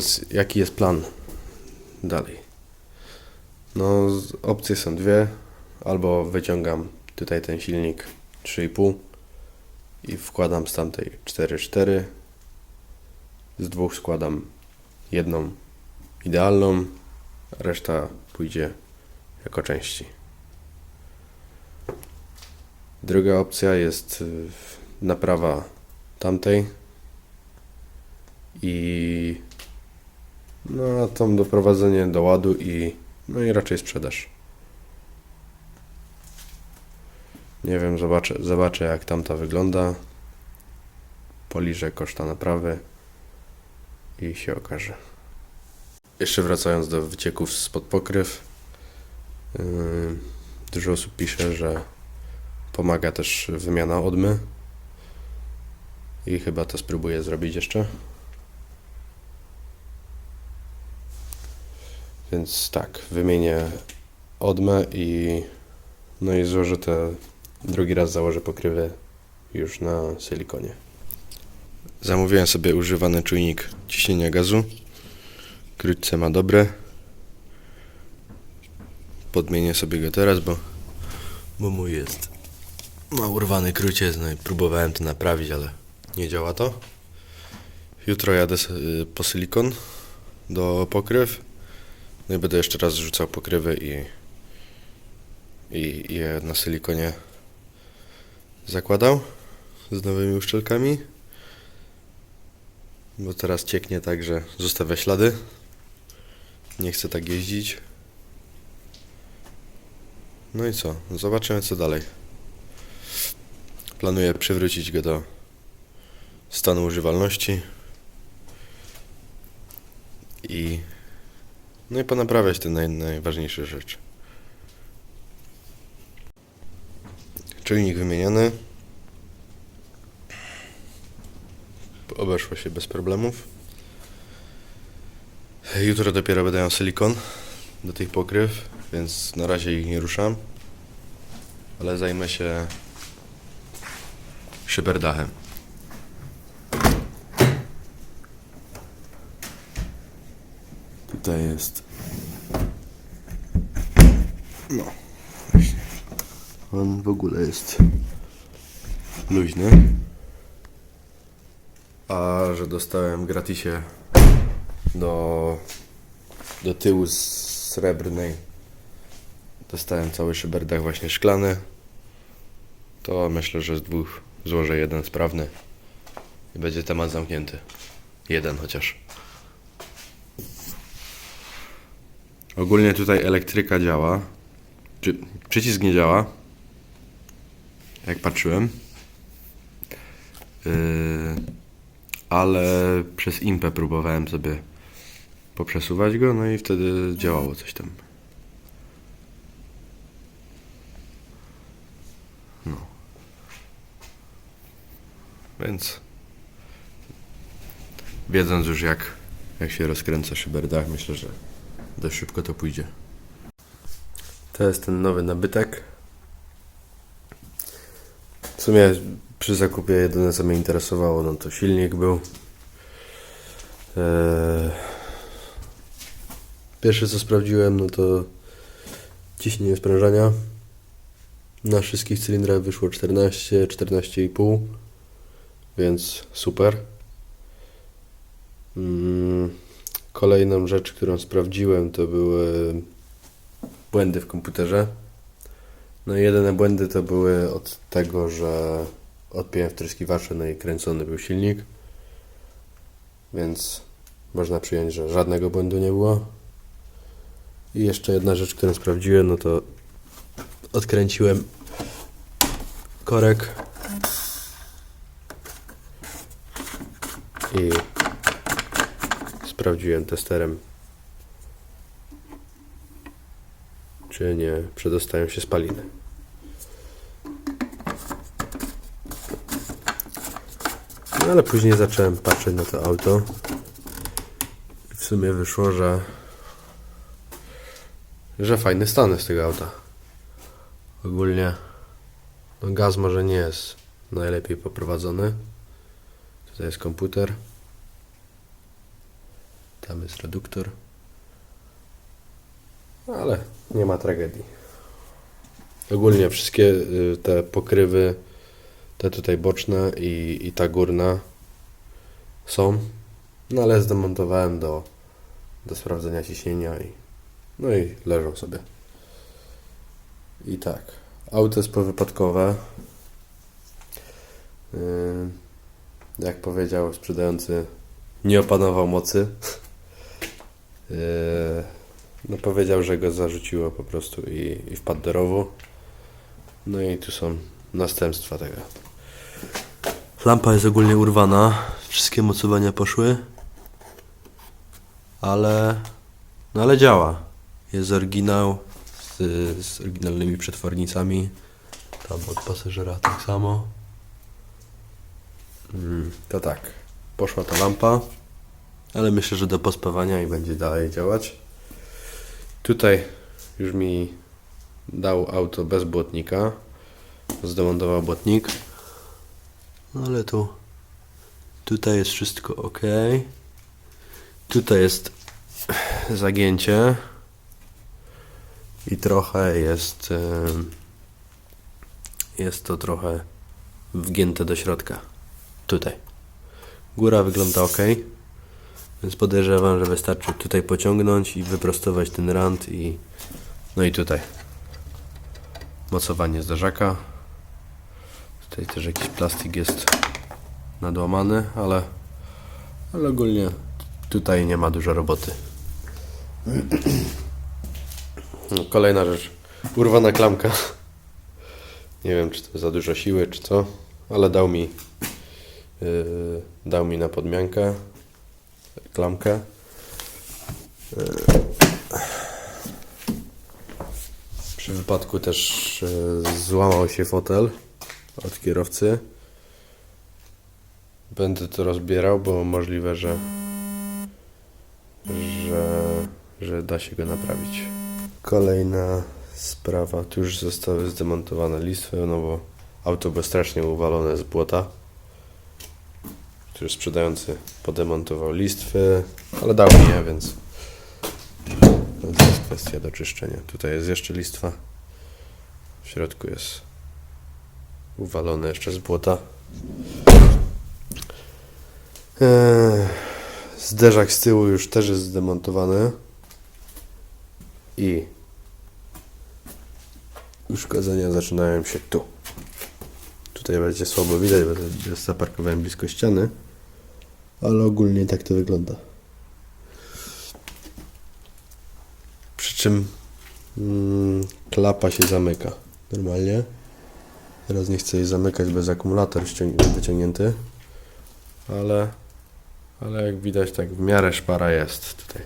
teraz jaki jest plan dalej? No, opcje są dwie. Albo wyciągam tutaj ten silnik 3,5 i wkładam z tamtej 4,4. Z dwóch składam jedną idealną, reszta pójdzie jako części. Druga opcja jest y, naprawa tamtej i no a tam doprowadzenie do ładu i no i raczej sprzedaż. Nie wiem, zobaczę, zobaczę jak tamta wygląda. Poliżę koszta naprawy i się okaże. Jeszcze wracając do wycieków spod pokryw. Yy, dużo osób pisze, że pomaga też wymiana odmy. I chyba to spróbuję zrobić jeszcze. Więc tak, wymienię odmę i no i złożę te drugi raz założę pokrywy już na silikonie. Zamówiłem sobie używany czujnik ciśnienia gazu. Krótce ma dobre. Podmienię sobie go teraz, bo, bo mój jest ma urwany króciec, no i próbowałem to naprawić, ale nie działa to. Jutro jadę po silikon do pokryw. No i będę jeszcze raz rzucał pokrywy i, i je na silikonie zakładał z nowymi uszczelkami. Bo teraz cieknie tak, że zostawia ślady. Nie chcę tak jeździć. No i co? Zobaczymy co dalej. Planuję przywrócić go do stanu używalności. I no i ponaprawiać te naj, najważniejsze rzeczy. Czujnik wymieniony. Obeszło się bez problemów. Jutro dopiero miał silikon do tych pokryw, więc na razie ich nie ruszam. Ale zajmę się szyberdachem. Tutaj jest. No, właśnie. On w ogóle jest luźny. A że dostałem gratisie do, do tyłu z srebrnej. Dostałem cały szyberdach właśnie szklany. To myślę, że z dwóch złożę jeden sprawny i będzie temat zamknięty. Jeden chociaż. Ogólnie tutaj elektryka działa. Czy, przycisk nie działa. Jak patrzyłem. Yy, ale przez impę próbowałem sobie poprzesuwać go, no i wtedy działało coś tam. No. Więc wiedząc już jak, jak się rozkręca szyberdach, myślę, że dość szybko to pójdzie. To jest ten nowy nabytek. W sumie przy zakupie jedyne co mnie interesowało, no to silnik był. Eee, Pierwsze co sprawdziłem, no to ciśnienie sprężania. Na wszystkich cylindrach wyszło 14, 14,5, więc super. Mm, Kolejną rzecz, którą sprawdziłem, to były błędy w komputerze. No i jedyne błędy to były od tego, że odpiąłem wtryskiwacze, no i kręcony był silnik. Więc można przyjąć, że żadnego błędu nie było. I jeszcze jedna rzecz, którą sprawdziłem, no to odkręciłem korek i sprawdziłem testerem, czy nie przedostają się spaliny. No ale później zacząłem patrzeć na to auto w sumie wyszło, że że fajny stan jest tego auta. Ogólnie no gaz może nie jest najlepiej poprowadzony. Tutaj jest komputer. Tam jest reduktor. Ale nie ma tragedii. Ogólnie wszystkie y, te pokrywy, te tutaj boczne i, i ta górna są. No ale zdemontowałem do, do sprawdzenia ciśnienia i no i leżą sobie. I tak. Auto jest powypadkowe. Yy, jak powiedział sprzedający, nie opanował mocy. Yy, no powiedział, że go zarzuciło po prostu i, i wpadł do rowu. No i tu są następstwa tego. Lampa jest ogólnie urwana. Wszystkie mocowania poszły. Ale... No ale działa. Jest oryginał z, z oryginalnymi przetwornicami. Tam od pasażera tak samo. Mm, to tak. Poszła ta lampa. Ale myślę, że do pospawania i będzie dalej działać. Tutaj już mi dał auto bez błotnika. Zdemontował błotnik. No ale tu tutaj jest wszystko ok. Tutaj jest zagięcie i trochę jest jest to trochę wgięte do środka. Tutaj. Góra wygląda ok. Więc podejrzewam, że wystarczy tutaj pociągnąć i wyprostować ten rand i no i tutaj mocowanie zderzaka. Tutaj też jakiś plastik jest nadłamany, ale, ale ogólnie tutaj nie ma dużo roboty. No, Kolejna rzecz. Urwana klamka. Nie wiem, czy to za dużo siły, czy co, ale dał mi yy, dał mi na podmiankę klamkę. Yy. Przy wypadku też yy, złamał się fotel od kierowcy. Będę to rozbierał, bo możliwe, że że, że da się go naprawić. Kolejna sprawa. Tu już zostały zdemontowane listwy, no bo auto było strasznie uwalone z błota. Tu już sprzedający podemontował listwy, ale dał mi je, więc to jest kwestia do czyszczenia. Tutaj jest jeszcze listwa. W środku jest uwalone jeszcze z błota. Eee, Zderzak z tyłu już też jest zdemontowany. I uszkodzenia zaczynają się tu. Tutaj będzie słabo widać, bo zaparkowałem blisko ściany. Ale ogólnie tak to wygląda. Przy czym mm, klapa się zamyka normalnie. Teraz nie chcę jej zamykać bez akumulator wyciągnięty. Ale, ale jak widać tak w miarę szpara jest tutaj.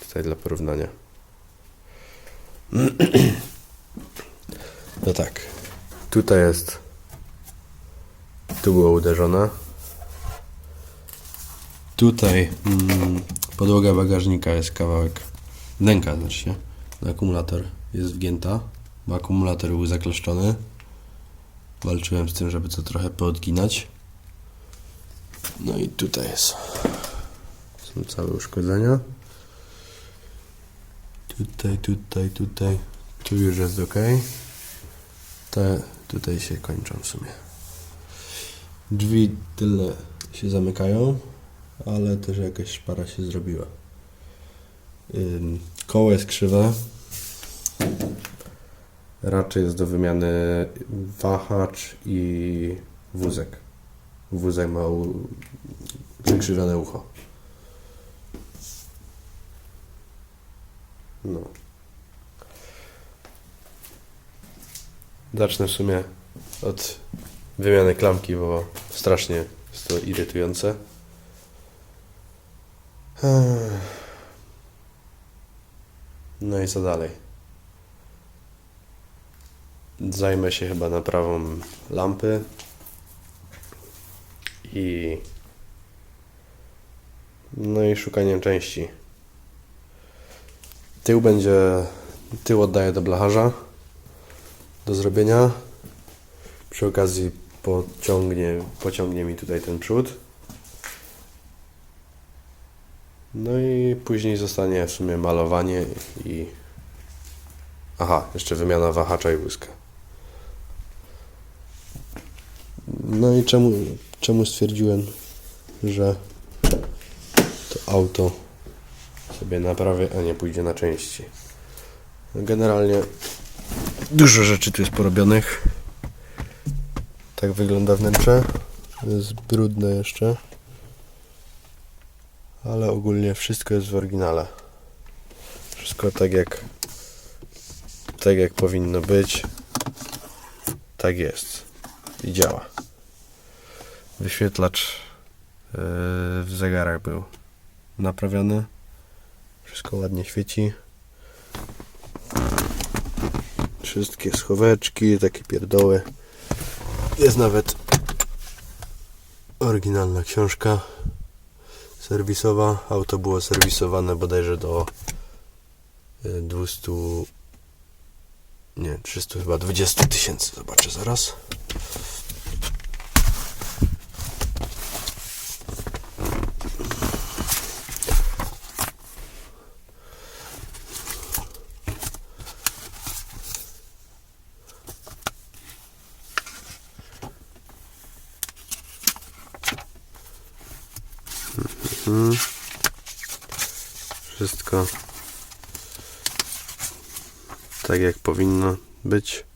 Tutaj dla porównania. No tak. Tutaj jest. Tu było uderzone. Tutaj mm, podłoga bagażnika jest kawałek. Wnęka znaczy się. Akumulator jest wgięta, bo akumulator był zakleszczony. Walczyłem z tym, żeby to trochę poodginać. No i tutaj jest. Są całe uszkodzenia. Tutaj, tutaj, tutaj. Tu już jest ok. Te tutaj się kończą w sumie. Drzwi tylne się zamykają, ale też jakaś szpara się zrobiła. Koło jest krzywe. Raczej jest do wymiany wahacz i wózek. Wózek ma wykrzywione ucho. No. Zacznę w sumie od wymiany klamki, bo strasznie jest to irytujące. No i co dalej? Zajmę się chyba naprawą lampy i no i szukaniem części. Tył będzie tył oddaję do blacharza do zrobienia. Przy okazji pociągnie, pociągnie mi tutaj ten przód. No i później zostanie w sumie malowanie i... Aha, jeszcze wymiana wahacza i wózka. No i czemu, czemu stwierdziłem, że to auto sobie naprawię, a nie pójdzie na części. Generalnie dużo rzeczy tu jest porobionych. Tak wygląda wnętrze. Jest brudne jeszcze. Ale ogólnie wszystko jest w oryginale. Wszystko tak jak tak jak powinno być. Tak jest. I działa. Wyświetlacz yy, w zegarach był naprawiony. Wszystko ładnie świeci. Wszystkie schoweczki, takie pierdoły. Jest nawet oryginalna książka serwisowa. Auto było serwisowane bodajże do y, 200 nie, 300 chyba 20 tysięcy. Zobaczę zaraz. Mhm. Wszystko tak jak powinno być.